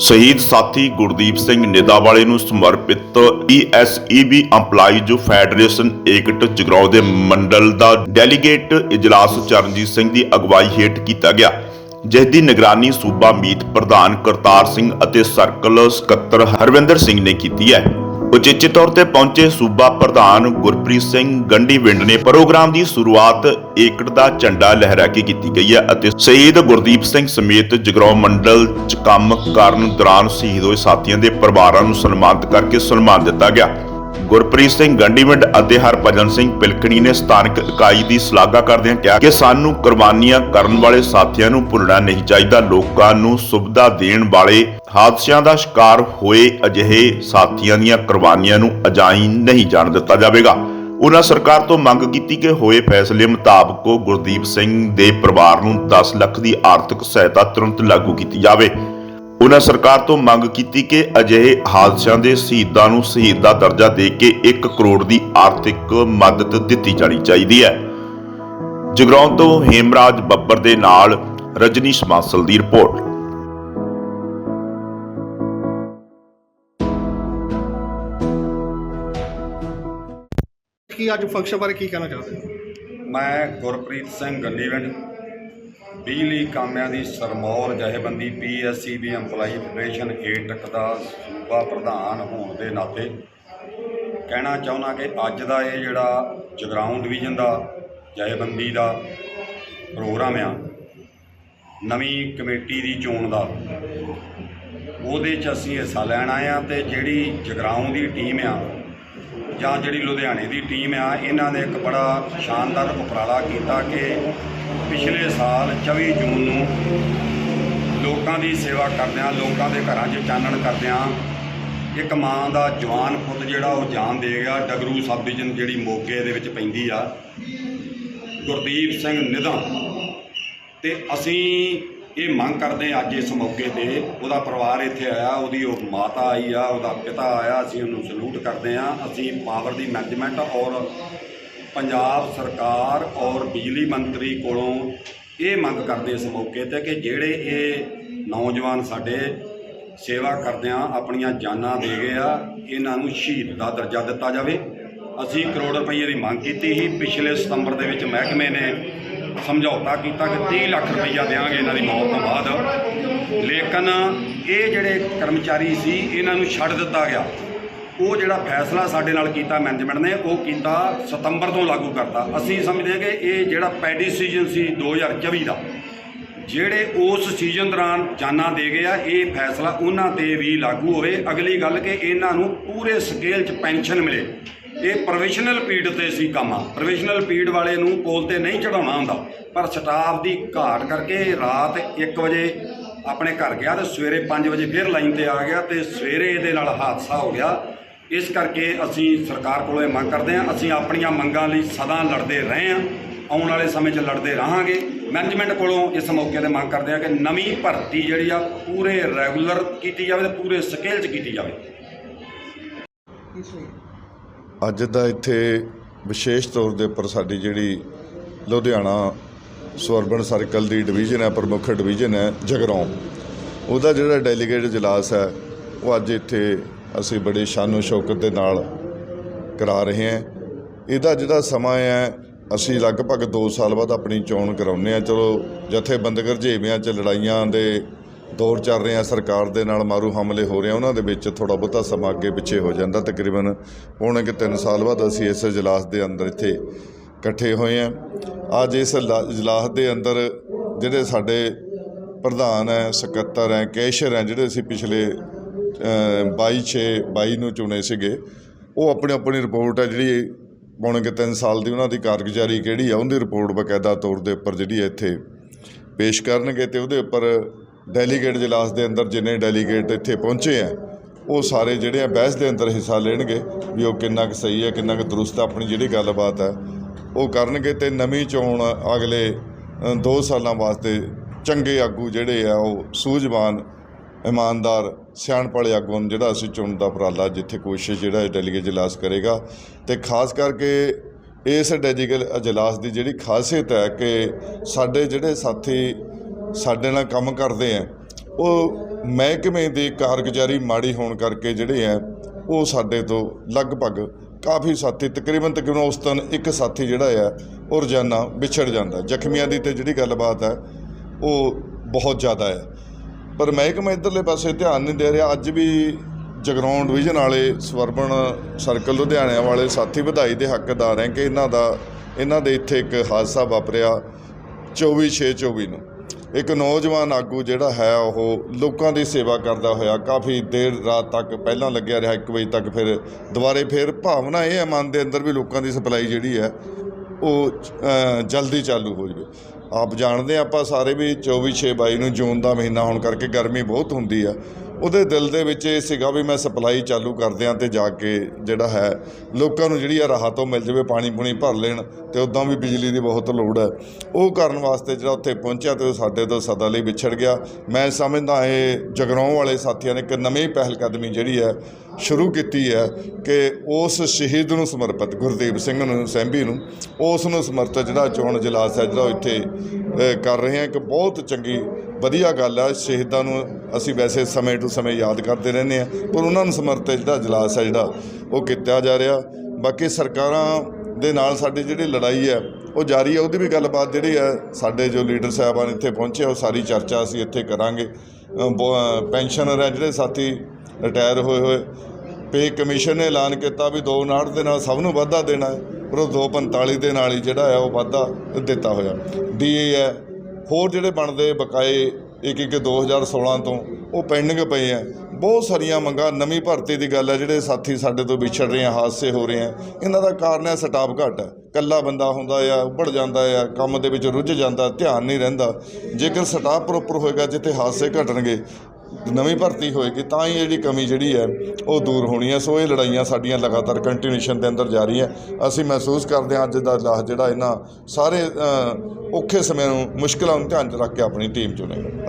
ਸ਼ਹੀਦ ਸਾਥੀ ਗੁਰਦੀਪ ਸਿੰਘ ਨਿਦਾਵਾਲੇ ਨੂੰ ਸਮਰਪਿਤ ਈਐਸਈਬੀ EMPLOYEES ਫੈਡਰੇਸ਼ਨ ਏਕਟ ਜਗਰਾਉਂ ਦੇ ਮੰਡਲ ਦਾ ਡੈਲੀਗੇਟ ਇਜਲਾਸ ਚਰਨਜੀਤ ਸਿੰਘ ਦੀ ਅਗਵਾਈ ਹੇਠ ਕੀਤਾ ਗਿਆ, ਜਿਸ ਦੀ ਨਿਗਰਾਨੀ ਸੂਬਾ ਮੀਤ ਪ੍ਰਧਾਨ ਕਰਤਾਰ ਸਿੰਘ ਅਤੇ ਸਰਕਲ ਸਕੱਤਰ ਹਰਵਿੰਦਰ ਸਿੰਘ ਨੇ ਕੀਤੀ ਹੈ। ਉਚੇਚੇ ਤੌਰ ਤੇ ਪਹੁੰਚੇ ਸੂਬਾ ਪ੍ਰਧਾਨ ਗੁਰਪ੍ਰੀਤ ਸਿੰਘ ਗੰਡੀਵਿੰਡ ਨੇ ਪ੍ਰੋਗਰਾਮ ਦੀ ਸ਼ੁਰੂਆਤ ਏਕੜ ਦਾ ਝੰਡਾ ਲਹਿਰਾ ਕੇ ਕੀਤੀ ਗਈ ਹੈ ਅਤੇ ਸ਼ਹੀਦ ਗੁਰਦੀਪ ਸਿੰਘ ਸਮੇਤ ਜਗਰਾਉਂ ਮੰਡਲ ਚ ਕੰਮ ਕਰਨ ਦੌਰਾਨ ਸ਼ਹੀਦ ਹੋਏ ਸਾਥੀਆਂ ਦੇ ਪਰਿਵਾਰਾਂ ਨੂੰ ਸਨਮਾਨਿਤ ਕਰਕੇ ਸਨਮਾਨ ਦਿੱਤਾ ਗਿਆ। ਗੁਰਪ੍ਰੀਤ ਸਿੰਘ ਗੰਡੀਵਿੰਡ ਅਤੇ ਹਰਭਜਨ ਸਿੰਘ ਪਿਲਕਣੀ ਨੇ ਸਥਾਨਕ ਇਕਾਈ ਦੀ ਸ਼ਲਾਘਾ ਕਰਦਿਆਂ ਕਿਹਾ ਕਿ ਸਾਨੂੰ ਕੁਰਬਾਨੀਆਂ ਕਰਨ ਵਾਲੇ ਸਾਥੀਆਂ ਨੂੰ ਭੁੱਲਣਾ ਨਹੀਂ ਚਾਹੀਦਾ। ਲੋਕਾਂ ਨੂੰ ਸੁਵਿਧਾ ਦੇਣ ਵਾਲੇ ਹਾਦਸਿਆਂ ਦਾ ਸ਼ਿਕਾਰ ਹੋਏ ਅਜਿਹੇ ਸਾਥੀਆਂ ਦੀਆਂ ਕੁਰਬਾਨੀਆਂ ਨੂੰ ਅਜਾਈ ਨਹੀਂ ਜਾਣ ਦਿੱਤਾ ਜਾਵੇਗਾ। ਉਹਨਾਂ ਸਰਕਾਰ ਤੋਂ ਮੰਗ ਕੀਤੀ ਕਿ ਹੋਏ ਫੈਸਲੇ ਮੁਤਾਬਕ ਗੁਰਦੀਪ ਸਿੰਘ ਦੇ ਪਰਿਵਾਰ ਨੂੰ 10 ਲੱਖ ਦੀ ਆਰਥਿਕ ਸਹਾਇਤਾ ਤੁਰੰਤ ਲਾਗੂ ਕੀਤੀ ਜਾਵੇ। ਉਹਨਾਂ ਸਰਕਾਰ ਤੋਂ ਮੰਗ ਕੀਤੀ ਕਿ ਅਜਿਹੇ ਹਾਦਸਿਆਂ ਦੇ ਸ਼ਹੀਦਾਂ ਨੂੰ ਸ਼ਹੀਦ ਦਾ ਦਰਜਾ ਦੇ ਕੇ 1 ਕਰੋੜ ਦੀ ਆਰਥਿਕ ਮਦਦ ਦਿੱਤੀ ਜਾਣੀ ਚਾਹੀਦੀ ਹੈ। ਜਗਰਾਉਂ ਤੋਂ ਹੇਮਰਾਜ ਬੱਬਰ ਦੇ ਨਾਲ ਰਜਨੀਸ਼ ਮਾਸਲ ਦੀ ਰਿਪੋਰਟ। ਕੀ ਅੱਜ ਫੰਕਸ਼ਨ ਬਾਰੇ ਕੀ ਕਹਿਣਾ ਚਾਹਦੇ ਹੋ ਮੈਂ ਗੁਰਪ੍ਰੀਤ ਸਿੰਘ ਗੰਡੀਵਿੰਡ ਬਿਜਲੀ ਕਾਮਿਆਂ ਦੀ ਸਰਮੌਰ ਜਥੇਬੰਦੀ ਪੀਐਸਸੀਬੀ EMPLOYEE ਫੈਡਰੇਸ਼ਨ ਏਟਕ ਦਾ ਸੂਬਾ ਪ੍ਰਧਾਨ ਹੋਣ ਦੇ ਨਾਤੇ ਕਹਿਣਾ ਚਾਹੁੰਦਾ ਕਿ ਅੱਜ ਦਾ ਇਹ ਜਿਹੜਾ ਜਗਰਾਉਂ ਡਿਵੀਜ਼ਨ ਦਾ ਜਥੇਬੰਦੀ ਦਾ ਪ੍ਰੋਗਰਾਮ ਆ, ਨਵੀਂ ਕਮੇਟੀ ਦੀ ਚੋਣ ਦਾ, ਉਹਦੇ 'ਚ ਅਸੀਂ ਹਿੱਸਾ ਲੈਣ ਆਏ ਆ ਤੇ ਜਿਹੜੀ ਜਗਰਾਉਂ ਦੀ ਟੀਮ ਆ ਜਾਂ ਜਿਹੜੀ ਲੁਧਿਆਣੇ ਦੀ ਟੀਮ ਆ, ਇਹਨਾਂ ਨੇ ਇੱਕ ਬੜਾ ਸ਼ਾਨਦਾਰ ਉਪਰਾਲਾ ਕੀਤਾ ਕਿ ਪਿਛਲੇ ਸਾਲ 24 ਜੂਨ ਨੂੰ ਲੋਕਾਂ ਦੀ ਸੇਵਾ ਕਰਦਿਆਂ, ਲੋਕਾਂ ਦੇ ਘਰਾਂ 'ਚ ਚਾਨਣ ਕਰਦਿਆਂ ਇੱਕ ਮਾਂ ਦਾ ਜਵਾਨ ਪੁੱਤ ਜਿਹੜਾ ਉਹ ਜਾਨ ਦੇ ਗਿਆ। ਡਗਰੂ ਸਬ ਡਿਵੀਜ਼ਨ ਜਿਹੜੀ ਮੋਗੇ ਦੇ ਵਿੱਚ ਪੈਂਦੀ ਆ, ਗੁਰਦੀਪ ਸਿੰਘ ਨਿਧਾਂ। ਤੇ ਅਸੀਂ ਇਹ ਮੰਗ ਕਰਦੇ ਅੱਜ ਇਸ ਮੌਕੇ ਤੇ। ਉਹਦਾ ਪਰਿਵਾਰ ਇੱਥੇ ਆਇਆ, ਉਹਦੀ ਉਹ ਮਾਤਾ ਆਈ ਆ, ਉਹਦਾ ਪਿਤਾ ਆਇਆ, ਅਸੀਂ ਉਹਨੂੰ ਸਲੂਟ ਕਰਦੇ ਹਾਂ। ਅਸੀਂ ਪਾਵਰ ਦੀ ਮੈਨੇਜਮੈਂਟ ਔਰ ਪੰਜਾਬ ਸਰਕਾਰ ਔਰ ਬਿਜਲੀ ਮੰਤਰੀ ਕੋਲੋਂ ਇਹ ਮੰਗ ਕਰਦੇ ਇਸ ਮੌਕੇ ਤੇ ਕਿ ਜਿਹੜੇ ਇਹ ਨੌਜਵਾਨ ਸਾਡੇ ਸੇਵਾ ਕਰਦਿਆਂ ਆਪਣੀਆਂ ਜਾਨਾਂ ਦੇ ਗਏ ਆ, ਇਹਨਾਂ ਨੂੰ ਸ਼ਹੀਦ ਦਾ ਦਰਜਾ ਦਿੱਤਾ ਜਾਵੇ। ਅਸੀਂ ਕਰੋੜ ਰੁਪਏ ਦੀ ਮੰਗ ਕੀਤੀ ਸੀ। ਪਿਛਲੇ ਸਤੰਬਰ ਦੇ ਵਿੱਚ ਮਹਿਕਮੇ ਨੇ ਸਮਝੌਤਾ ਕੀਤਾ ਕਿ 30 ਲੱਖ ਰੁਪਈਆ ਦੇਵਾਂਗੇ ਇਹਨਾਂ ਦੀ ਮੌਤ ਤੋਂ ਬਾਅਦ। ਲੇਕਿਨ ਇਹ ਜਿਹੜੇ ਕਰਮਚਾਰੀ ਸੀ, ਇਹਨਾਂ ਨੂੰ ਛੱਡ ਦਿੱਤਾ ਗਿਆ। ਉਹ ਜਿਹੜਾ ਫੈਸਲਾ ਸਾਡੇ ਨਾਲ ਕੀਤਾ ਮੈਨੇਜਮੈਂਟ ਨੇ, ਉਹ ਕੀਤਾ ਸਤੰਬਰ ਤੋਂ ਲਾਗੂ ਕਰਤਾ। ਅਸੀਂ ਸਮਝਦੇ ਹਾਂ ਕਿ ਇਹ ਜਿਹੜਾ ਪੈਡੀ ਸੀਜ਼ਨ ਸੀ 2024 ਦਾ, ਜਿਹੜੇ ਉਸ ਸੀਜ਼ਨ ਦੌਰਾਨ ਜਾਨਾਂ ਦੇ ਗਏ ਆ, ਇਹ ਫੈਸਲਾ ਉਹਨਾਂ ਤੇ ਵੀ ਲਾਗੂ ਹੋਵੇ। ਅਗਲੀ ਗੱਲ ਕਿ ਇਹਨਾਂ ਨੂੰ ਪੂਰੇ ਸਕੇਲ 'ਚ ਪੈਨਸ਼ਨ ਮਿਲੇ। ਇਹ ਪ੍ਰੋਫੈਸ਼ਨਲ ਪੀਡ ਤੇ ਸੀ ਕੰਮ ਪ੍ਰੋਫੈਸ਼ਨਲ ਪੀਡ ਵਾਲੇ ਨੂੰ ਪੋਲ ਤੇ ਨਹੀਂ ਚੜਾਉਣਾ ਹੁੰਦਾ। ਪਰ ਸਟਾਫ ਦੀ ਘਾਟ ਕਰਕੇ ਰਾਤ 1 ਵਜੇ ਆਪਣੇ ਘਰ ਗਿਆ ਤੇ ਸਵੇਰੇ 5 ਵਜੇ ਫਿਰ ਲਾਈਨ ਤੇ ਆ ਗਿਆ ਤੇ ਸਵੇਰੇ ਇਹਦੇ ਨਾਲ ਹਾਦਸਾ ਹੋ ਗਿਆ। ਇਸ ਕਰਕੇ ਅਸੀਂ ਸਰਕਾਰ ਕੋਲੋਂ ਇਹ ਮੰਗ ਕਰਦੇ ਹਾਂ, ਅਸੀਂ ਆਪਣੀਆਂ ਮੰਗਾਂ ਲਈ ਸਦਾ ਲੜਦੇ ਰਹੇ ਹਾਂ। ਆਉਣ ਵਾਲੇ ਸਮੇਂ 'ਚ ਲੜਦੇ ਰਹਾਂਗੇ। ਮੈਨੇਜਮੈਂਟ ਕੋਲੋਂ ਇਸ ਮੌਕੇ ਤੇ ਮੰਗ ਕਰਦੇ ਹਾਂ ਕਿ ਨਵੀਂ ਭਰਤੀ ਜਿਹੜੀ ਆ ਪੂਰੇ ਰੈਗੂਲਰ ਕੀਤੀ ਜਾਵੇ ਤੇ ਪੂਰੇ ਸਕੇਲ 'ਚ ਕੀਤੀ ਜਾਵੇ। ਅੱਜ ਦਾ ਇੱਥੇ ਵਿਸ਼ੇਸ਼ ਤੌਰ ਦੇ ਉੱਪਰ ਸਾਡੀ ਜਿਹੜੀ ਲੁਧਿਆਣਾ ਸਵਰਬਨ ਸਰਕਲ ਦੀ ਡਿਵੀਜ਼ਨ ਹੈ, ਪ੍ਰਮੁੱਖ ਡਿਵੀਜ਼ਨ ਹੈ, ਜਗਰਾਉਂ। ਉਹਦਾ ਜਿਹੜਾ ਡੈਲੀਗੇਟ ਇਜਲਾਸ ਹੈ, ਉਹ ਅੱਜ ਇੱਥੇ ਅਸੀਂ ਬੜੇ ਸ਼ਾਨੋ ਸ਼ੌਕਤ ਦੇ ਨਾਲ ਕਰਾ ਰਹੇ ਹਾਂ। ਇਹਦਾ ਜਿਹੜਾ ਸਮਾਂ ਹੈ, ਅਸੀਂ ਲਗਭਗ 2 ਸਾਲ ਬਾਅਦ ਆਪਣੀ ਚੋਣ ਕਰਾਉਂਦੇ ਆ ਚਲੋ ਜਥੇਬੰਦਕ ਜੇਵਿਆਂ 'ਚ ਲੜਾਈਆਂ ਦੇ ਦੌਰ ਚੱਲ ਰਿਹਾ, ਸਰਕਾਰ ਦੇ ਨਾਲ ਮਾਰੂ ਹਮਲੇ ਹੋ ਰਹੇ ਆ, ਉਹਨਾਂ ਦੇ ਵਿੱਚ ਥੋੜਾ ਬਹੁਤਾ ਸਮਾਂ ਅੱਗੇ ਪਿੱਛੇ ਹੋ ਜਾਂਦਾ। ਤਕਰੀਬਨ ਪੌਣੇ ਕਿ 3 ਸਾਲ ਬਾਅਦ ਅਸੀਂ ਇਸ ਇਜਲਾਸ ਦੇ ਅੰਦਰ ਇੱਥੇ ਇਕੱਠੇ ਹੋਏ ਆ। ਅੱਜ ਇਸ ਇਲਾ- ਇਜਲਾਸ ਦੇ ਅੰਦਰ ਜਿਹੜੇ ਸਾਡੇ ਪ੍ਰਧਾਨ ਹੈ, ਸਕੱਤਰ ਹੈ ਕੈਸ਼ਰ ਹੈ, ਜਿਹੜੇ ਅਸੀਂ ਪਿਛਲੇ 22 6 22 ਨੂੰ ਚੁਣੇ ਸੀਗੇ, ਉਹ ਆਪਣੀ ਆਪਣੀ ਰਿਪੋਰਟ ਹੈ ਜਿਹੜੀ ਪੌਣੇ ਕਿ 3 ਸਾਲ ਦੀ ਉਹਨਾਂ ਦੀ ਕਾਰਗੁਜ਼ਾਰੀ ਕਿਹੜੀ ਆ, ਉਹਦੀ ਰਿਪੋਰਟ ਬਕਾਇਦਾ ਤੌਰ ਦੇ ਉੱਪਰ ਜਿਹੜੀ ਹੈ ਇੱਥੇ ਪੇਸ਼ ਕਰਨਗੇ ਤੇ ਉਹਦੇ ਉੱਪਰ ਡੈਲੀਗੇਟ ਇਜਲਾਸ ਦੇ ਅੰਦਰ ਜਿੰਨੇ ਡੈਲੀਗੇਟ ਇੱਥੇ ਪਹੁੰਚੇ ਆ, ਉਹ ਸਾਰੇ ਜਿਹੜੇ ਆ ਬਹਿਸ ਦੇ ਅੰਦਰ ਹਿੱਸਾ ਲੈਣਗੇ ਵੀ ਉਹ ਕਿੰਨਾ ਕੁ ਸਹੀ ਹੈ, ਕਿੰਨਾ ਕੁ ਦਰੁਸਤ ਆਪਣੀ ਜਿਹੜੀ ਗੱਲਬਾਤ ਹੈ, ਉਹ ਕਰਨਗੇ ਤੇ ਨਵੀਂ ਚੋਣ ਅਗਲੇ 2 ਸਾਲਾਂ ਵਾਸਤੇ ਚੰਗੇ ਆਗੂ ਜਿਹੜੇ ਆ, ਉਹ ਸੂਝਵਾਨ, ਇਮਾਨਦਾਰ ਸਿਆਣਪ ਵਾਲੇ ਆਗੂਆਂ ਨੂੰ ਜਿਹੜਾ ਅਸੀਂ ਚੁਣਨ ਦਾ ਉਪਰਾਲਾ ਜਿੱਥੇ ਕੋਸ਼ਿਸ਼ ਜਿਹੜਾ ਡੈਲੀਗੇਟ ਇਜਲਾਸ ਕਰੇਗਾ। ਤੇ ਖਾਸ ਕਰਕੇ ਇਸ ਡੈਲੀਗੇਟ ਇਜਲਾਸ ਦੀ ਜਿਹੜੀ ਖਾਸੀਅਤ ਹੈ ਕਿ ਸਾਡੇ ਜਿਹੜੇ ਸਾਥੀ ਸਾਡੇ ਨਾਲ ਕੰਮ ਕਰਦੇ ਆ, ਉਹ ਮਹਿਕਮੇ ਦੀ ਕਾਰਗੁਜ਼ਾਰੀ ਮਾੜੀ ਹੋਣ ਕਰਕੇ ਜਿਹੜੇ ਆ, ਉਹ ਸਾਡੇ ਤੋਂ ਲਗਭਗ ਕਾਫੀ ਸਾਥੀ, ਤਕਰੀਬਨ ਤਕਰੀਬਨ ਉਸ ਦਿਨ ਇੱਕ ਸਾਥੀ ਜਿਹੜਾ ਆ, ਉਹ ਰੋਜ਼ਾਨਾ ਵਿਛੜ ਜਾਂਦਾ। ਜ਼ਖਮੀਆਂ ਦੀ ਤੇ ਜਿਹੜੀ ਗੱਲਬਾਤ ਹੈ ਉਹ ਬਹੁਤ ਜ਼ਿਆਦਾ ਹੈ ਪਰ ਮਹਿਕਮਾ ਇਧਰਲੇ ਪਾਸੇ ਧਿਆਨ ਨਹੀਂ ਦੇ ਰਿਹਾ। ਅੱਜ ਵੀ ਜਗਰਾਉਂ ਡਿਵੀਜ਼ਨ ਵਾਲੇ ਸਵਰਬਨ ਸਰਕਲ ਲੁਧਿਆਣੇ ਵਾਲੇ ਸਾਥੀ ਵਧਾਈ ਦੇ ਹੱਕਦਾਰ ਹੈ ਕਿ ਇਹਨਾਂ ਦਾ, ਇਹਨਾਂ ਦੇ ਇੱਥੇ ਇੱਕ ਹਾਦਸਾ ਵਾਪਰਿਆ 24/6/24 ਨੂੰ। ਇੱਕ ਨੌਜਵਾਨ ਆਗੂ ਜਿਹੜਾ ਹੈ, ਉਹ ਲੋਕਾਂ ਦੀ ਸੇਵਾ ਕਰਦਾ ਹੋਇਆ ਕਾਫੀ ਦੇਰ ਰਾਤ ਤੱਕ ਪਹਿਲਾਂ ਲੱਗਿਆ ਰਿਹਾ 1 ਵਜੇ ਤੱਕ ਫਿਰ ਦੁਬਾਰੇ ਫਿਰ ਭਾਵਨਾ ਇਹ ਹੈ, ਮਨ ਦੇ ਅੰਦਰ ਵੀ ਲੋਕਾਂ ਦੀ ਸਪਲਾਈ ਜਿਹੜੀ ਹੈ, ਉਹ ਜਲਦੀ ਚਾਲੂ ਹੋ ਜਾਵੇ। ਆਪ ਜਾਣਦੇ ਹਾਂ ਆਪਾਂ ਸਾਰੇ ਵੀ 24 6 22 ਨੂੰ ਜੂਨ ਦਾ ਮਹੀਨਾ ਹੋਣ ਕਰਕੇ ਗਰਮੀ ਬਹੁਤ ਹੁੰਦੀ ਆ। ਉਹਦੇ ਦਿਲ ਦੇ ਵਿੱਚ ਇਹ ਸੀਗਾ ਵੀ ਮੈਂ ਸਪਲਾਈ ਚਾਲੂ ਕਰ ਦਿਆਂ ਤੇ ਜਾ ਕੇ ਜਿਹੜਾ ਹੈ, ਲੋਕਾਂ ਨੂੰ ਜਿਹੜੀ ਆ ਰਾਹਤ ਉਹ ਮਿਲ ਜਾਵੇ, ਪਾਣੀ ਪੂਣੀ ਭਰ ਲੈਣ ਤੇ ਉਦਾਂ ਵੀ ਬਿਜਲੀ ਦੀ ਬਹੁਤ ਲੋੜ ਹੈ। ਉਹ ਕਰਨ ਵਾਸਤੇ ਜਿਹੜਾ ਉੱਥੇ ਪਹੁੰਚਿਆ ਤੇ ਉਹ ਸਾਡੇ ਤੋਂ ਸਦਾ ਲਈ ਵਿਛੜ ਗਿਆ। ਮੈਂ ਸਮਝਦਾ ਇਹ ਜਗਰਾਉਂ ਵਾਲੇ ਸਾਥੀਆਂ ਨੇ ਇੱਕ ਨਵੀਂ ਪਹਿਲ ਕਦਮੀ ਜਿਹੜੀ ਹੈ, ਸ਼ੁਰੂ ਕੀਤੀ ਹੈ ਕਿ ਉਸ ਸ਼ਹੀਦ ਨੂੰ ਸਮਰਪਿਤ ਗੁਰਦੀਪ ਸਿੰਘ ਨੂੰ ਸੈਂਬੀ ਨੂੰ, ਉਸ ਨੂੰ ਸਮਰਪਿਤ ਜਿਹੜਾ ਚੋਣ ਜਲਾਸ ਹੈ ਜਿਹੜਾ ਉਹ ਇੱਥੇ ਕਰ ਰਹੇ ਹਾਂ। ਇੱਕ ਬਹੁਤ ਚੰਗੀ ਵਧੀਆ ਗੱਲ ਆ ਸ਼ਹੀਦਾਂ ਨੂੰ ਅਸੀਂ ਵੈਸੇ ਸਮੇਂ ਟੂ ਸਮੇਂ ਯਾਦ ਕਰਦੇ ਰਹਿੰਦੇ ਹਾਂ ਪਰ ਉਹਨਾਂ ਨੂੰ ਸਮਰਪਿਤ ਜਿਹੜਾ ਜਲਾਸ ਹੈ ਜਿਹੜਾ ਉਹ ਕੀਤਾ ਜਾ ਰਿਹਾ। ਬਾਕੀ ਸਰਕਾਰਾਂ ਦੇ ਨਾਲ ਸਾਡੀ ਜਿਹੜੀ ਲੜਾਈ ਹੈ ਉਹ ਜਾਰੀ ਹੈ ਉਹਦੀ ਵੀ ਗੱਲਬਾਤ ਜਿਹੜੀ ਹੈ ਸਾਡੇ ਜੋ ਲੀਡਰ ਸਾਹਿਬਾਨ ਇੱਥੇ ਪਹੁੰਚੇ ਉਹ ਸਾਰੀ ਚਰਚਾ ਅਸੀਂ ਇੱਥੇ ਕਰਾਂਗੇ। ਅ, ਪੈਨਸ਼ਨਰ ਹੈ ਜਿਹੜੇ ਸਾਥੀ ਰਿਟਾਇਰ ਹੋਏ ਹੋਏ ਪੇ ਕਮਿਸ਼ਨ ਨੇ ਐਲਾਨ ਕੀਤਾ ਵੀ 259 ਦੇ ਨਾਲ ਸਭ ਨੂੰ ਵਾਧਾ ਦੇਣਾ ਹੈ ਪਰ ਉਹ 245 ਦੇ ਨਾਲ ਹੀ ਜਿਹੜਾ ਹੈ ਉਹ ਵਾਧਾ ਦਿੱਤਾ ਹੋਇਆ। ਡੀਏ ਹੈ ਹੋਰ ਜਿਹੜੇ ਬਣਦੇ ਬਕਾਏ ਇੱਕ ਇੱਕ 2016 ਤੋਂ ਉਹ ਪੈਂਡਿੰਗ ਪਏ ਆ। ਬਹੁਤ ਸਾਰੀਆਂ ਮੰਗਾਂ, ਨਵੀਂ ਭਰਤੀ ਦੀ ਗੱਲ ਹੈ ਜਿਹੜੇ ਸਾਥੀ ਸਾਡੇ ਤੋਂ ਵਿਛੜ ਰਹੇ ਆ, ਹਾਦਸੇ ਹੋ ਰਹੇ ਆ। ਇਹਨਾਂ ਦਾ ਕਾਰਨ ਹੈ ਸਟਾਫ ਘੱਟ। ਹੈ ਕੱਲਾ ਬੰਦਾ ਹੁੰਦਾ ਆ, ਉੱਭੜ ਜਾਂਦਾ ਆ, ਕੰਮ ਦੇ ਵਿੱਚ ਰੁੱਝ ਜਾਂਦਾ, ਧਿਆਨ ਨਹੀਂ ਰਹਿੰਦਾ। ਜੇਕਰ ਸਟਾਫ ਪ੍ਰੋਪਰ ਹੋਏਗਾ, ਜਿੱਥੇ ਹਾਦਸੇ ਘਟਣਗੇ ਨਵੀਂ ਭਰਤੀ ਹੋਏਗੀ, ਤਾਂ ਹੀ ਜਿਹੜੀ ਕਮੀ ਜਿਹੜੀ ਹੈ, ਉਹ ਦੂਰ ਹੋਣੀ ਹੈ। ਸੋ ਇਹ ਲੜਾਈਆਂ ਸਾਡੀਆਂ ਲਗਾਤਾਰ ਕੰਟੀਨਿਊਸ਼ਨ ਦੇ ਅੰਦਰ ਜਾਰੀ ਹੈ ਅਸੀਂ ਮਹਿਸੂਸ ਕਰਦੇ ਹਾਂ ਅੱਜ ਦਾ ਇਲਾਜ ਜਿਹੜਾ ਇਹਨਾਂ ਸਾਰੇ ਔਖੇ ਸਮੇਂ ਨੂੰ ਮੁਸ਼ਕਲਾਂ ਨੂੰ ਧਿਆਨ 'ਚ ਰੱਖ ਕੇ ਆਪਣੀ ਟੀਮ ਚੁਣੇਗਾ